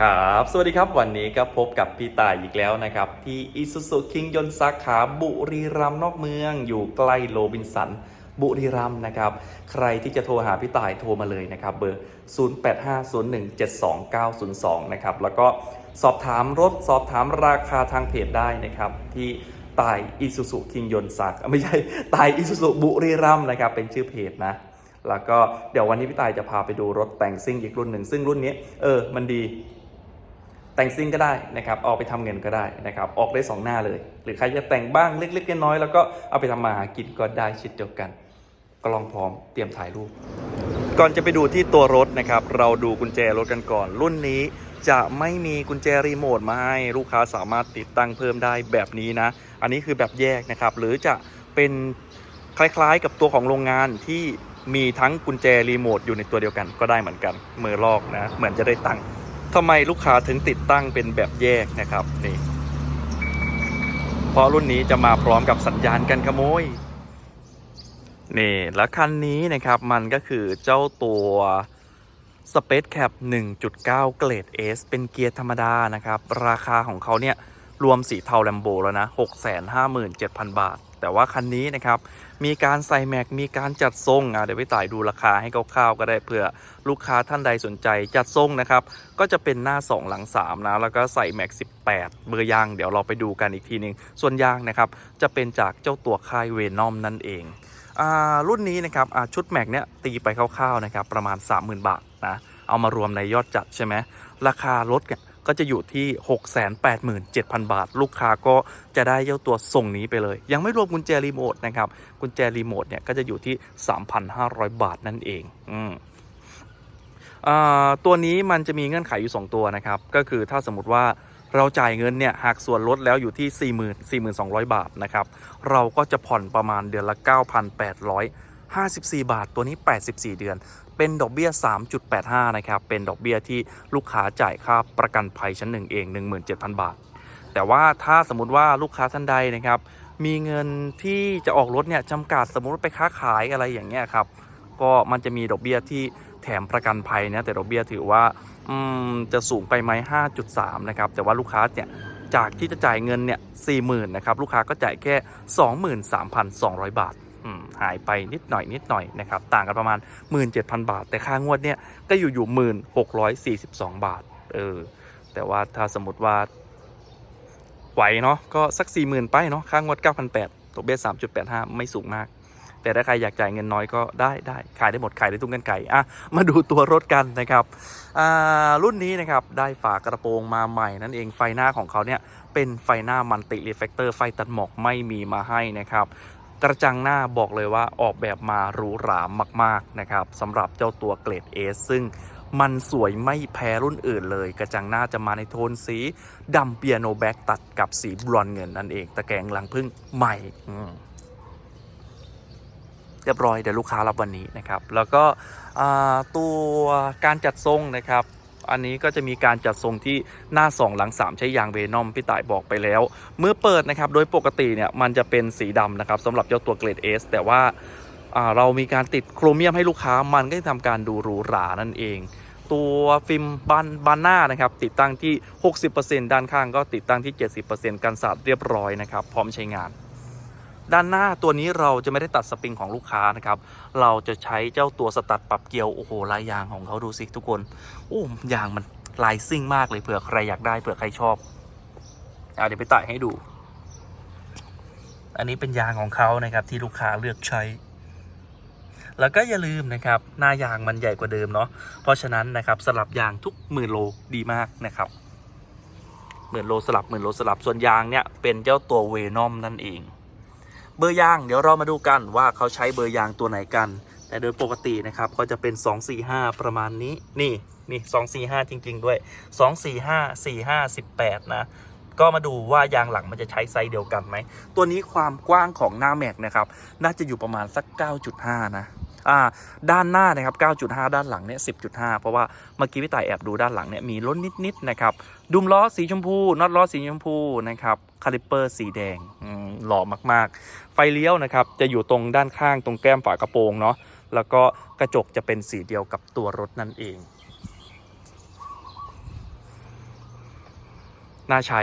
ครับสวัสดีครับวันนี้ก็พบกับพี่ต่ายอีกแล้วนะครับ ที่อิสุสุคิงยนสาขาบุรีรัมย์นอกเมือง อยู่ใกล้โรบินสัน บุรีรัมย์นะครับ ใครที่จะโทรหาพี่ต่ายโทรมาเลยนะครับ เบอร์ 0850172902 นะครับ แล้วก็สอบถามรถสอบถามราคาทางเพจได้นะครับ ที่ตายอิสุสุคิงยนสาขาไม่ใช่ตายอิสุสุบุรีรัมย์นะครับ เป็นชื่อเพจนะแล้วก็เดี๋ยววันนี้พี่ตายจะพาไปดูรถแต่งซิ่งอีกรุ่นหนึ่งซึ่งรุ่นนี้เออมันดี แต่งซิ่งก็ได้นะครับเอาไปทำเงินก็ได้นะครับออกได้ 2 หน้าเลย หรือใครจะแต่งบ้างเล็กๆน้อยๆแล้วก็เอาไปทำมาหากินก็ได้ชิดเดียวกันกล้องพร้อมเตรียมถ่ายรูป ก่อนจะไปดูที่ตัวรถนะครับเราดูกุญแจรถกันก่อน รุ่นนี้จะไม่มีกุญแจรีโมทมาให้ลูกค้าสามารถติดตั้งเพิ่มได้แบบนี้นะ อันนี้คือแบบแยกนะครับหรือจะเป็นคล้ายๆ กับตัวของโรงงานที่มีทั้งกุญแจรีโมทอยู่ในตัวเดียวกันก็ได้เหมือนกันมือลอกนะเหมือนจะได้ตั้ง ทำไมลูกค้าถึงติดตั้งเป็นแบบแยกนะครับนี่เพราะรุ่นนี้จะมาพร้อมกับสัญญาณกันขโมยนี่แล้วคันนี้นะครับมันก็คือเจ้าตัว Space Cap 1.9 เกรด S เป็นเกียร์ธรรมดานะครับ ราคาของเขาเนี่ย รวมสีเทาแลมโบแล้วนะ 657,000 บาท แต่ว่าคันนี้นะครับ มีการใส่แม็กมีการจัดทรงอะเดี๋ยวพี่ต่ายดูราคาให้คร่าวๆก็ได้เผื่อลูกค้าท่านใดสนใจจัดทรงนะครับ ก็จะเป็นหน้า 2 หลัง 3 นะ แล้วก็ใส่แม็ก18 เบอร์ยาง เดี๋ยวเราไปดูกันอีกทีหนึง ส่วนยางนะครับ จะเป็นจากเจ้าตัวค่ายเวนอมนั่นเองอ่ารุ่นนี้นะครับชุดแม็กเนี่ยตีไปคร่าวๆนะครับประมาณ 30,000 บาทนะเอามารวมในยอดจัดใช่ไหมราคารถเนี่ย ก็จะอยู่ที่ 687,000 บาท ลูกค้าก็จะได้เจ้าตัวส่งนี้ไปเลย ยังไม่รวมกุญแจรีโมทนะครับ กุญแจรีโมทเนี่ยก็จะอยู่ที่ 3,500 บาทนั่นเองอืมอ่าตัวนี้มันจะมีเงื่อนไขอยู่ 2 ตัวนะครับ ก็คือถ้าสมมติว่าเราจ่ายเงินเนี่ยหักส่วนลดแล้วอยู่ที่ 40,000 4,200 บาทนะครับ เราก็จะผ่อนประมาณเดือนละ 54 บาท ตัวนี้ 84 เดือน เป็นดอกเบี้ย 3.85 นะครับ เป็นดอกเบี้ยที่ลูกค้าจ่ายค่าประกันภัยชั้นหนึ่งเอง 17,000 บาท แต่ว่าถ้าสมมติว่าลูกค้าท่านใดนะครับ มีเงินที่จะออกรถเนี่ยจำกัดสมมุติว่าไปค้าขายอะไรอย่างเงี้ยครับ ก็มันจะมีดอกเบี้ยที่แถมประกันภัยนะ แต่ดอกเบี้ยถือว่าอืมจะสูงไปไหม5.3 นะครับ แต่ว่าลูกค้าเนี่ยจากที่จะจ่ายเงินเนี่ย40,000นะครับ ลูกค้าก็จ่ายแค่ 23,200 บาท หายไปนิดหน่อยนิดหน่อยนะครับ ต่างกันประมาณ 17,000 บาท แต่ค่างวดเนี่ยก็อยู่อยู่ 1642 บาท เออ แต่ว่าถ้าสมมติว่าไหวเนาะก็สัก 40,000 ไปเนาะค่างวด 9,800ดอกเบี้ย3.85 ไม่สูงมาก แต่ถ้าใครอยากจ่ายเงินน้อยก็ได้ได้ขายได้หมดขายได้ทุกเงินไก่อะมาดูตัวรถกันนะครับอ่ารุ่นนี้นะครับได้ฝากระโปรงมาใหม่นั่นเองไฟหน้าของเขาเนี่ยเป็นไฟหน้ามันติรีเฟกเตอร์ไฟตัดหมอกไม่มีมาให้นะครับ กระจังหน้าบอกเลยว่าออกแบบมาหรูหรามาก ๆ นะครับสำหรับเจ้าตัวเกรด A ซึ่งมันสวยไม่แพ้รุ่นอื่นเลย กระจังหน้าจะมาในโทนสีดำเปียโนแบ็กตัดกับสีบรอนเงินนั่นเอง ตะแกรงหลังพึ่งใหม่เรียบร้อยเดี๋ยวลูกค้ารับวันนี้นะครับ แล้วก็ตัวการจัดทรงนะครับ อันนี้ก็จะมีการจัดทรงที่หน้า 2 หลัง 3 ใช้ยางเวนอมพี่ต่ายบอกไปแล้ว เมื่อเปิดนะครับโดยปกติเนี่ยมันจะเป็นสีดำนะครับสำหรับเจ้าตัวเกรด S แต่ว่าาเรามีการติดโครเมียมให้ลูกค้ามันก็จะทำการดูหรูหรานั่นเอง ตัวฟิล์มบานบานหน้านะครับติดตั้งที่ 60%ด้านข้างก็ติดตั้งที่ 70%กันสาดเรียบร้อยนะครับพร้อมใช้งาน ด้านหน้าตัวนี้เราจะไม่ได้ตัดสปริงของลูกค้านะครับ เราจะใช้เจ้าตัวสตัดปรับเกียว โอ้โหลายยางของเขาดูสิทุกคนโอ้ยางมันลายซิ่งมากเลยเผื่อใครอยากได้เผื่อใครชอบเอาเดี๋ยวไปต่ให้ดู อันนี้เป็นยางของเขานะครับที่ลูกค้าเลือกใช้ แล้วก็อย่าลืมนะครับ หน้ายางมันใหญ่กว่าเดิมเนาะเพราะฉะนั้นนะครับสลับยางทุกหมื่นโลดีมากนะครับหมื่นโลสลับหมื่นโลสลับส่วนยางเนี่ยเป็นเจ้าตัวเวนอมนั่นเอง เบอร์ยางเดี๋ยวเรามาดูกันว่าเขาใช้เบอร์ยางตัวไหนกัน แต่โดยปกตินะครับก็จะเป็น 245 ประมาณนี้นี่นี่245 จริง ๆ ด้วย 245 45 18 นะ ก็มาดูว่ายางหลังมันจะใช้ไซส์เดียวกันไหม ตัวนี้ความกว้างของหน้าแม็กนะครับ น่าจะอยู่ประมาณสัก 9.5 นะอ่า ด้านหน้านะครับ 9.5 ด้านหลังเนี่ย 10.5 เพราะว่าเมื่อกี้พี่ต่ายแอบดูด้านหลังเนี่ยมีล้นนิดๆนะครับดุมล้อสีชมพูน็อตล้อสีชมพูนะครับคาลิปเปอร์สีแดงหล่อมากๆ ไฟเลี้ยวนะครับจะอยู่ตรงด้านข้างตรงแก้มฝากระโปรงเนาะแล้วก็กระจกจะเป็นสีเดียวกับตัวรถนั่นเอง น่าใช้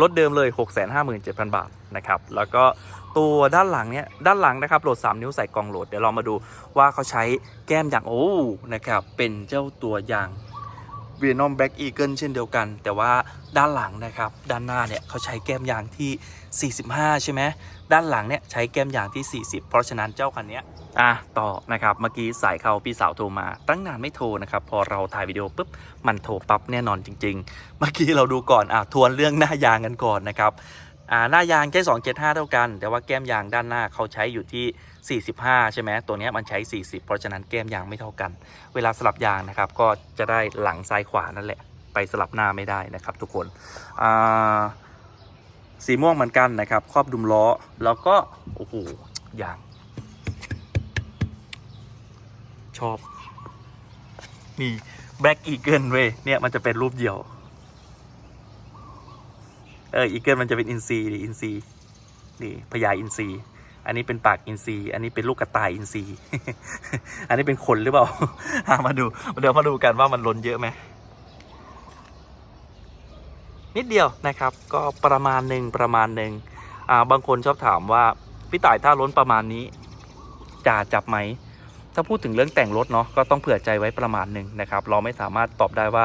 รถเดิมเลย 657,000 บาทนะครับ แล้วก็ตัวด้านหลังเนี่ยด้านหลังนะครับโหลด 3 นิ้วใส่กล่องโหลด เดี๋ยวเรามาดูว่าเขาใช้แก้มอย่างโอ้นะครับเป็นเจ้าตัวอย่าง Venom Black Eagle เช่นเดียวกัน แต่ว่าด้านหลังนะครับ ด้านหน้าเนี่ยเขาใช้แก้มยางที่ 45 ใช่ไหมด้านหลังเนี่ยใช้แก้มยางที่ 40 เพราะฉะนั้นเจ้าคันนี้อะต่อนะครับเมื่อกี้สายเขาพี่สาวโทรมาตั้งนานไม่โทรนะครับพอเราถ่ายวิดีโอปุ๊บมันโทรปั๊บแน่นอนจริง ๆ เมื่อกี้เราดูก่อนอะทวนเรื่องหน้ายางกันก่อนนะครับ อ่าหน้ายางแค่275เท่ากัน แต่ว่าแก้มยางด้านหน้าเขาใช้อยู่ที่ 45 ใช่ไหมตัวนี้มันใช้ 40 เพราะฉะนั้นแก้มยางไม่เท่ากัน เวลาสลับยางนะครับ ก็จะได้หลังซ้ายขวานั่นแหละ ไปสลับหน้าไม่ได้นะครับ ทุกคนอ่าสีม่วงเหมือนกันนะครับ ครอบดุมล้อ แล้วก็ โอ้โห ยาง ชอบ นี่แบล็กอีเกิลเว้ยเนี่ยมันจะเป็นรูปเดียว เอออีเกิลมันจะเป็นอินซีดิอินซีนี่พญาอินซีอันนี้เป็นปากอินซีอันนี้เป็นลูกกระต่ายอินซีอันนี้เป็นขนหรือเปล่ามาดูเดี๋ยวมาดูกันว่ามันล้นเยอะไหมนิดเดียวนะครับ ก็ประมาณหนึ่งประมาณหนึ่งอ่าบางคนชอบถามว่าพี่ต่ายถ้าล้นประมาณนี้จะจับไหม ถ้าพูดถึงเรื่องแต่งรถเนาะก็ต้องเผื่อใจไว้ประมาณหนึ่งนะครับ เราไม่สามารถตอบได้ว่า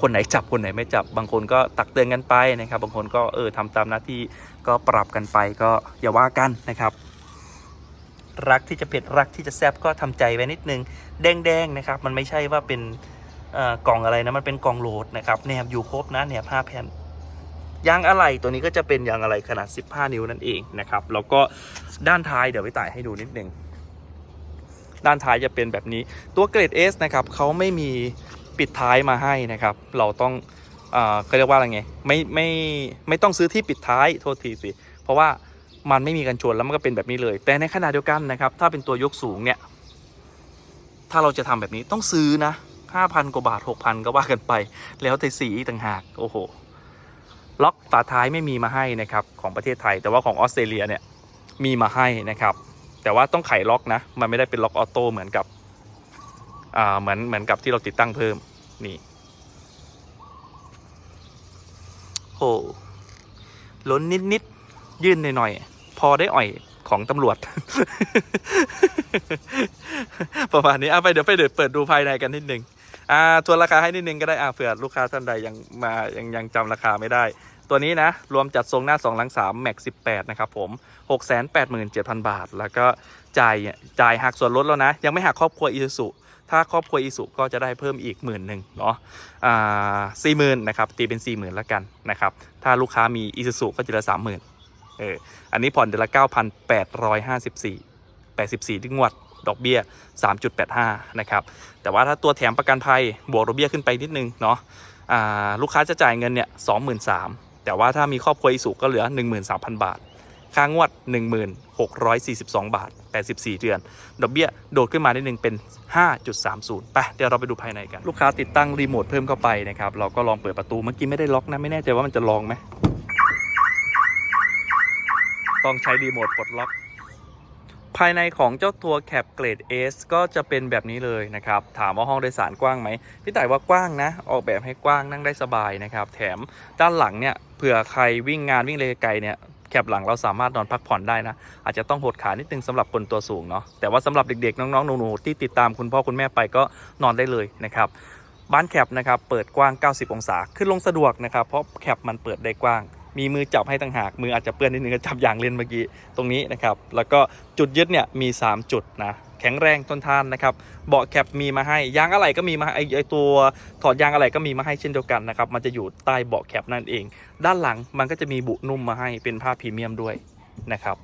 คนไหนจับคนไหนไม่จับ บางคนก็ตักเตือนกันไปนะครับ บางคนก็เออทำตามหน้าที่ก็ปรับกันไปก็อย่าว่ากันนะครับ รักที่จะเผ็ดรักที่จะแซ่บก็ทำใจไว้นิดนึง แดงๆนะครับ มันไม่ใช่ว่าเป็นอ่อกล่องอะไรนะมันเป็นกล่องโหลดนะครับแนบอยู่ครบนะแนบห้าแผ่นยางอะไหล่ตัวนี้ก็จะเป็นยางอะไหล่ขนาด 15 นิ้วนั่นเองนะครับ แล้วก็ด้านท้ายเดี๋ยวไปต่ายให้ดูนิดนึงด้านท้ายจะเป็นแบบนี้ตัวเกรด S นะครับเขาไม่มี ปิดท้ายมาให้นะครับ เราต้องอ่าเขาเรียกว่าอะไรไงไม่ไม่ไม่ต้องซื้อที่ปิดท้ายโทษทีสิเพราะว่ามันไม่มีกันชนแล้วมันก็เป็นแบบนี้เลย แต่ในขณะเดียวกันนะครับ ถ้าเป็นตัวยกสูงเนี่ยถ้าเราจะทำแบบนี้ต้องซื้อนะ5,000กว่าบาท6,000ก็ว่ากันไป แล้วแต่สีต่างหากโอ้โหล็อกฝาท้ายไม่มีมาให้นะครับของประเทศไทย แต่ว่าของออสเตรเลียเนี่ยมีมาให้นะครับ แต่ว่าต้องไขล็อกนะ มันไม่ได้เป็นล็อกออโต้เหมือนกับ อ่าเหมือนเหมือนกับที่เราติดตั้งเพิ่มนี่โหล้นนิดนิดยื่นหน่อยๆพอได้อ่อยของตำรวจ ประมาณนี้เอาไปเดี๋ยวไปเดี๋ยวเปิดดูภายในกันนิดนึงอ่าทวนราคาให้นิดนึงก็ได้อ่าเผื่อลูกค้าท่านใดยังมายังยังจำราคาไม่ได้ ตัวนี้นะ รวมจัดทรงหน้า 2 หลัง3แม็ก18 นะครับผม 687,000 บาท แล้วก็จ่ายจ่ายหักส่วนลดแล้วนะ ยังไม่หักครอบครัวอีซูถ้าครอบครัวอีซูก็จะได้เพิ่มอีกหมื่นหนึ่งเนาะอ่าสี่หมื่นนะครับ ตีเป็นสี่หมื่นแล้วกันนะครับ ถ้าลูกค้ามีอีซูก็จะละสามหมื่นเออ อันนี้ผ่อนเดือนละเก้าพันแปดร้อยห้าสิบสี่แปดสิบสี่ที่งวดดอกเบี้ย 3.85 นะครับ แต่ว่าถ้าตัวแถมประกันภัยบวกดอกเบี้ยขึ้นไปนิดนึงเนาะอ่าลูกค้าจะจ่ายเงินเนี่ย23,000 แต่ว่าถ้ามีครอบครัวอีสุก็เหลือ 13,000 บาท ค่างวด 1642 บาท 84 เดือน ดอกเบี้ยโดดขึ้นมาได้หนึ่งเป็น 5.30 ไป เดี๋ยวเราไปดูภายในกัน ลูกค้าติดตั้งรีโมทเพิ่มเข้าไปนะครับ เราก็ลองเปิดประตูเมื่อกี้ไม่ได้ล็อกนะ ไม่แน่ใจว่ามันจะลองไหม ต้องใช้รีโมทปลดล็อก ภายในของเจ้าตัวแคปเกรด S ก็จะเป็นแบบนี้เลยนะครับ ถามว่าห้องโดยสารกว้างไหมพี่ต่ายว่ากว้างนะ ออกแบบให้กว้างนั่งได้สบายนะครับ แถมด้านหลังเนี่ยเผื่อใครวิ่งงานวิ่งเลยไกลเนี่ยแคปหลังเราสามารถนอนพักผ่อนได้นะ อาจจะต้องหดขานิดนึงสำหรับคนตัวสูงเนาะแต่ว่าสำหรับเด็กๆ น้องๆหนูๆที่ติดตามคุณพ่อคุณแม่ไปก็นอนได้เลยนะครับบ้านแคปนะครับเปิดกว้าง 90 องศาขึ้นลงสะดวกนะครับเพราะแคปมันเปิดได้กว้าง มีมือจับให้ต่างหาก มืออาจจะเปื้อนนิดนึงก็จับอย่างเล่นเมื่อกี้ตรงนี้นะครับ แล้วก็จุดยึดเนี่ยมี 3 จุดนะแข็งแรงทนทานนะครับเบาะแคปมีมาให้ยางอะไหล่ก็มีมาไอไอตัวถอดยางอะไหล่ก็มีมาให้เช่นเดียวกันนะครับมันจะอยู่ใต้เบาะแคปนั่นเอง ด้านหลังมันก็จะมีบุนุ่มมาให้เป็นผ้าพรีเมียมด้วยนะครับ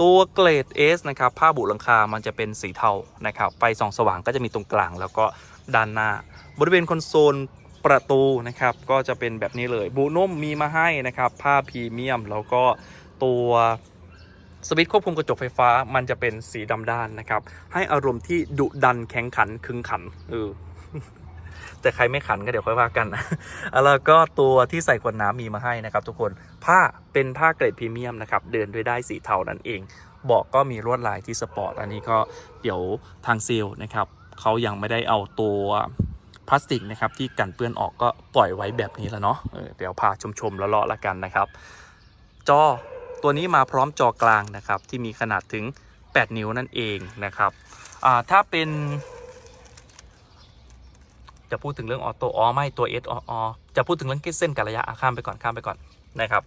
ตัวเกรด S นะครับผ้าบุหลังคา มันจะเป็นสีเทานะครับไฟส่องสว่างก็จะมีตรงกลาง แล้วก็ด้านหน้า บริเวณคอนโซล ประตูนะครับก็จะเป็นแบบนี้เลยบุนุ่มมีมาให้นะครับผ้าพรีเมียม แล้วก็ตัวสวิตช์ควบคุมกระจกไฟฟ้ามันจะเป็นสีดำด้านนะครับ ให้อารมณ์ที่ดุดันแข็งขันขึงขันเออแต่ใครไม่ขันก็เดี๋ยวค่อยว่ากันนะแล้วก็ตัวที่ใส่ขวดน้ำมีมาให้นะครับทุกคนผ้าเป็นผ้าเกรดพรีเมียมนะครับเดินด้วยได้สีเทานั่นเองเบาะก็มีลวดลายที่สปอร์ตอันนี้ก็เดี๋ยวทางเซลล์นะครับเขายังไม่ได้เอาตัว ลาสติกนะครับที่กันเปื้อนออกก็ปล่อยไว้แบบนี้แล้วเนาะเดี๋ยวพาชมๆแล้วเลาะละกันนะครับ จอตัวนี้มาพร้อมจอกลางนะครับที่มีขนาดถึง 8 นิ้วนั่นเองนะครับถ้าเป็น จะพูดถึงเรื่องออโต้อ๋อไม่ตัว S ออจะพูดถึงเรื่องเส้นกับระยะอะข้ามไปก่อนข้ามไปก่อนนะครับ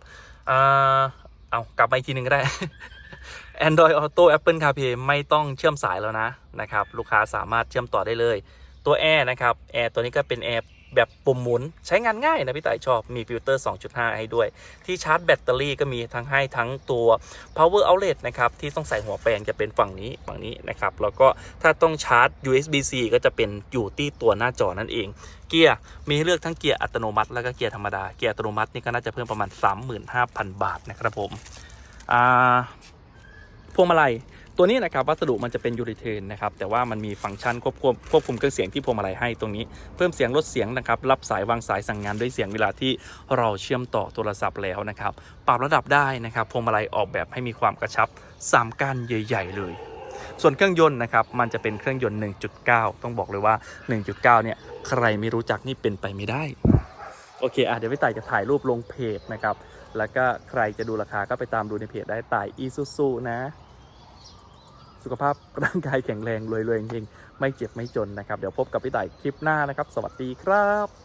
อ่าเอากลับมาอีกทีหนึ่งก็ได้ Android Auto Apple CarPlay ไม่ต้องเชื่อมสายแล้วนะนะครับ ลูกค้าสามารถเชื่อมต่อได้เลย ตัว Air นะครับ Air ตัวนี้ก็เป็น Air แบบปุ่มหมุนใช้งานง่ายนะพี่ต่ายชอบมีฟิลเตอร์ 2.5 ให้ด้วย ที่ชาร์จแบตเตอรี่ก็มีทั้งให้ทั้งตัว power outlet นะครับ ที่ต้องใส่หัวแปลงจะเป็นฝั่งนี้ฝั่งนี้นะครับ แล้วก็ถ้าต้องชาร์จ USB-C ก็จะเป็นอยู่ที่ตัวหน้าจอนั่นเอง เกียร์มีให้เลือกทั้งเกียร์อัตโนมัติ แล้วก็เกียร์ธรรมดา เกียร์อัตโนมัตินี่ก็น่าจะเพิ่มประมาณ 35,000 บาทนะครับผมอ่าพวงมาลัย ตัวนี้นะครับวัสดุมันจะเป็นยูริเทนนะครับแต่ว่ามันมีฟังก์ชันควบคุมควบคุมเครื่องเสียงที่พวงมาลัยให้ตรงนี้เพิ่มเสียงลดเสียงนะครับรับสายวางสายสั่งงานด้วยเสียงเวลาที่เราเชื่อมต่อโทรศัพท์แล้วนะครับปรับระดับได้นะครับพวงมาลัยออกแบบให้มีความกระชับ3ก้านใหญ่ ๆ เลยส่วนเครื่องยนต์นะครับ มันจะเป็นเครื่องยนต์ 1.9 ต้องบอกเลยว่า 1.9 เนี่ย ใครไม่รู้จักนี่เป็นไปไม่ได้ โอเค อะ เดี๋ยวพี่ต่ายจะถ่ายรูปลงเพจนะครับ แล้วก็ใครจะดูราคาก็ไปตามดูในเพจได้ต่ายอีซูซูนะ สุขภาพร่างกายแข็งแรงรวยๆจริงๆไม่เจ็บไม่จนนะครับ เดี๋ยวพบกับพี่ต่ายคลิปหน้านะครับ สวัสดีครับ